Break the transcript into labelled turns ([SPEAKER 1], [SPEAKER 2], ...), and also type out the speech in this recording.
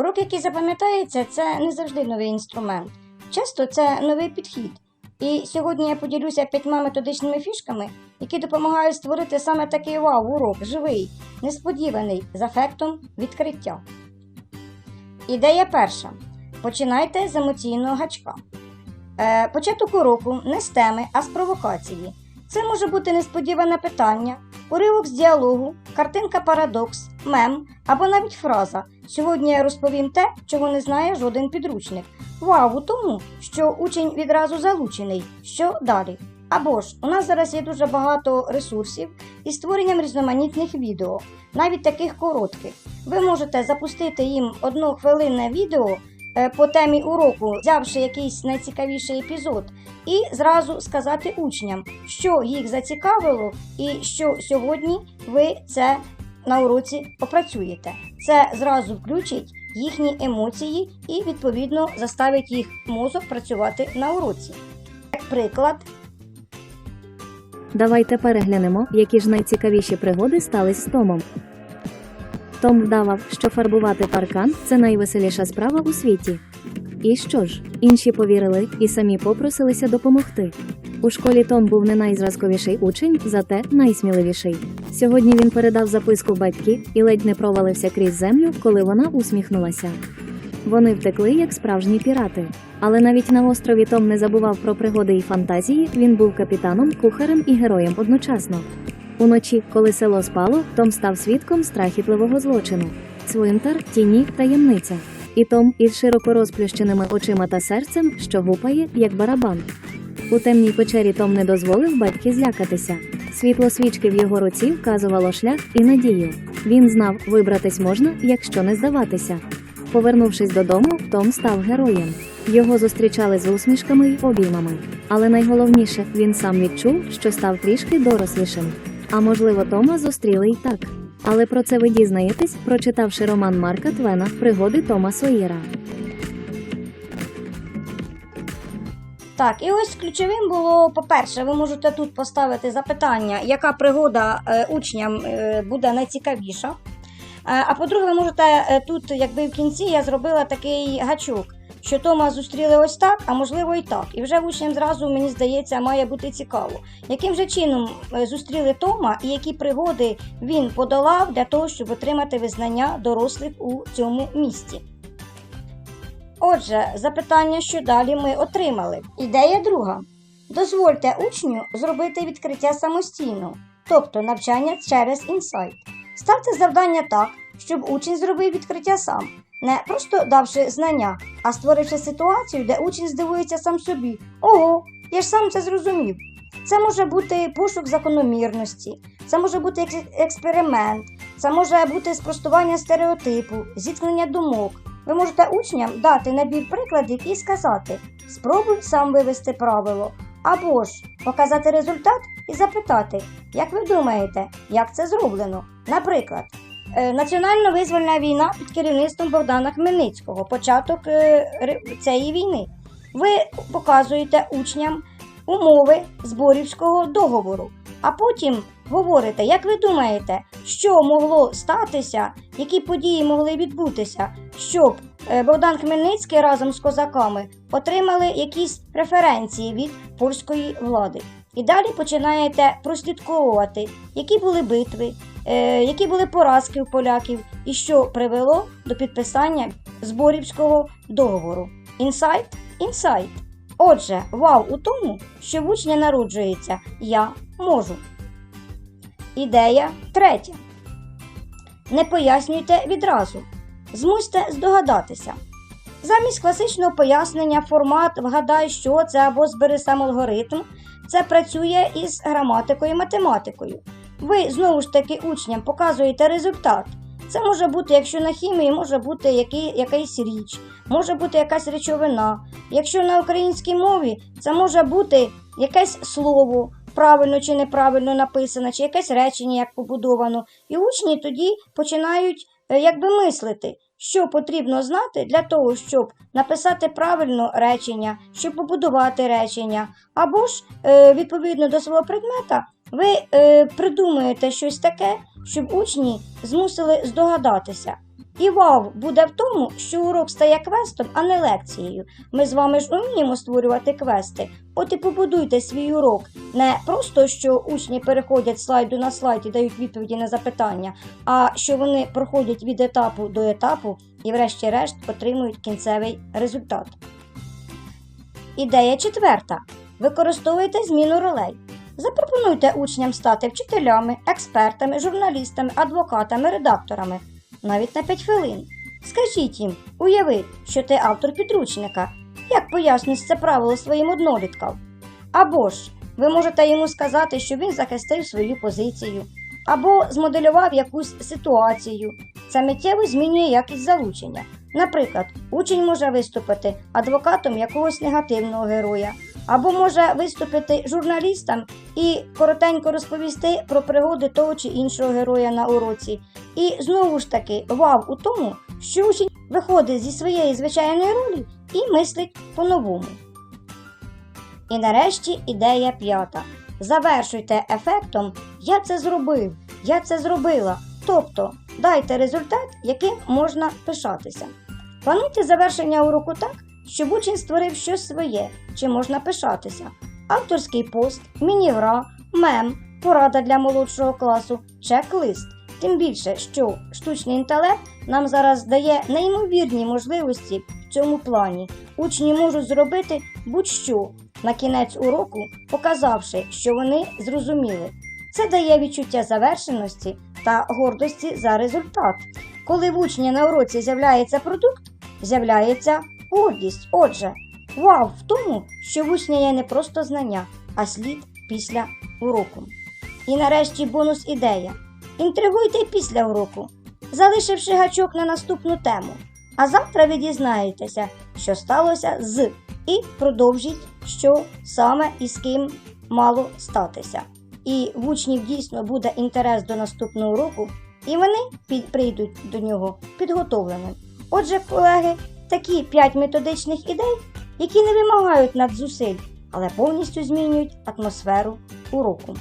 [SPEAKER 1] Урок, який запам'ятається, це не завжди новий інструмент. Часто це новий підхід. І сьогодні я поділюся п'ятьма методичними фішками, які допомагають створити саме такий вау-урок, живий, несподіваний, з ефектом відкриття. Ідея перша. Починайте з емоційного гачка. Е, початок уроку не з теми, а з провокації. Це може бути несподіване питання, уривок з діалогу, картинка парадокс, мем або навіть фраза. Сьогодні я розповім те, чого не знає жоден підручник. Вау тому, що учень відразу залучений. Що далі? Або ж у нас зараз є дуже багато ресурсів із створенням різноманітних відео, навіть таких коротких. Ви можете запустити їм однохвилинне відео по темі уроку, взявши якийсь найцікавіший епізод, і зразу сказати учням, що їх зацікавило, і що сьогодні ви це на уроці опрацюєте. Це зразу включить їхні емоції і відповідно заставить їх мозок працювати на уроці. Як приклад,
[SPEAKER 2] Давайте переглянемо, які ж найцікавіші пригоди стались з Томом. Том вдавав, що фарбувати паркан це найвеселіша справа у світі. І що ж, інші повірили і самі попросилися допомогти. У школі Том був не найзразковіший учень, зате найсміливіший. Сьогодні він передав записку батьки і ледь не провалився крізь землю, коли вона усміхнулася. Вони втекли як справжні пірати. Але навіть на острові Том не забував про пригоди і фантазії. Він був капітаном, кухарем і героєм одночасно. Уночі, коли село спало, Том став свідком страхітливого злочину. Цвинтар, тіні, таємниця. І Том із широко розплющеними очима та серцем, що гупає, як барабан. У темній печері Том не дозволив батьки злякатися. Світло свічки в його руці вказувало шлях і надію. Він знав, вибратись можна, якщо не здаватися. Повернувшись додому, Том став героєм. Його зустрічали з усмішками й обіймами. Але найголовніше, він сам відчув, що став трішки дорослішим. А можливо, Тома зустріли й так. Але про це ви дізнаєтесь, прочитавши роман Марка Твена Пригоди Тома Сойєра.
[SPEAKER 1] Так, і ось ключовим було, по-перше, ви можете тут поставити запитання, яка пригода е, учням е, буде найцікавіша. Е, а по-друге, ви можете тут, якби в кінці я зробила такий гачок, що Тома зустріли ось так, а можливо і так. І вже учням зразу, мені здається, має бути цікаво, яким же чином е, зустріли Тома і які пригоди він подолав для того, щоб отримати визнання дорослих у цьому місті. Отже, запитання, що далі ми отримали. Ідея друга. Дозвольте учню зробити відкриття самостійно, тобто навчання через інсайт. Ставте завдання так, щоб учень зробив відкриття сам, не просто давши знання, а створивши ситуацію, де учень здивується сам собі. Ого, я ж сам це зрозумів. Це може бути пошук закономірності, це може бути екс- експеримент, це може бути спростування стереотипу, зіткнення думок. Ви можете учням дати набір прикладів і сказати: спробуй сам вивести правило, або ж показати результат і запитати, як ви думаєте, як це зроблено? Наприклад, національно-визвольна війна під керівництвом Богдана Хмельницького, початок е, цієї війни. Ви показуєте учням умови Зборівського договору, а потім говорите, як ви думаєте, що могло статися, які події могли відбутися, щоб е, Богдан Хмельницький разом з козаками отримали якісь преференції від польської влади. І далі починаєте прослідковувати, які були битви, е, які були поразки у поляків, і що привело до підписання Зборівського договору. Інсайт? Інсайт. Отже, вау у тому, що в учня народжується Я можу. Ідея третя. Не пояснюйте відразу. Змусьте здогадатися. Замість класичного пояснення, формат, вгадай, що це або збери сам алгоритм, це працює із граматикою і математикою. Ви знову ж таки учням показуєте результат. Це може бути, якщо на хімії, може бути який, якась річ, може бути якась речовина. Якщо на українській мові, це може бути якесь слово, правильно чи неправильно написане, чи якесь речення як побудовано. І учні тоді починають е, якби мислити, що потрібно знати для того, щоб написати правильно речення, щоб побудувати речення, або ж е, відповідно до свого предмета ви е, придумуєте щось таке, щоб учні змусили здогадатися. І вау буде в тому, що урок стає квестом, а не лекцією. Ми з вами ж уміємо створювати квести. От і побудуйте свій урок. Не просто що учні переходять слайду на слайд і дають відповіді на запитання, а що вони проходять від етапу до етапу і, врешті-решт, отримують кінцевий результат. Ідея четверта. Використовуйте зміну ролей. Запропонуйте учням стати вчителями, експертами, журналістами, адвокатами, редакторами навіть на 5 хвилин. Скажіть їм, уяви, що ти автор підручника. Як поясниш це правило своїм одноліткам? Або ж ви можете йому сказати, що він захистив свою позицію, або змоделював якусь ситуацію. Це миттєво змінює якість залучення. Наприклад, учень може виступити адвокатом якогось негативного героя, або може виступити журналістом і коротенько розповісти про пригоди того чи іншого героя на уроці. І знову ж таки, вау у тому, що учень виходить зі своєї звичайної ролі і мислить по-новому. І нарешті ідея п'ята. Завершуйте ефектом Я це зробив, я це зробила. Тобто дайте результат, яким можна пишатися. Плануйте завершення уроку так, щоб учень створив щось своє, чим можна пишатися. Авторський пост, міні-гра, мем, порада для молодшого класу, чек-лист. Тим більше, що штучний інтелект нам зараз дає неймовірні можливості в цьому плані. Учні можуть зробити будь-що на кінець уроку, показавши, що вони зрозуміли. Це дає відчуття завершеності та гордості за результат. Коли в учня на уроці з'являється продукт, з'являється гордість. Отже, вау в тому, що в учня є не просто знання, а слід після уроку. І нарешті бонус ідея. Інтригуйте після уроку, залишивши гачок на наступну тему. А завтра ви дізнаєтеся, що сталося з, і продовжіть, що саме і з ким мало статися. І в учнів дійсно буде інтерес до наступного уроку, і вони прийдуть до нього підготовленим. Отже, колеги, такі 5 методичних ідей, які не вимагають надзусиль, але повністю змінюють атмосферу уроку.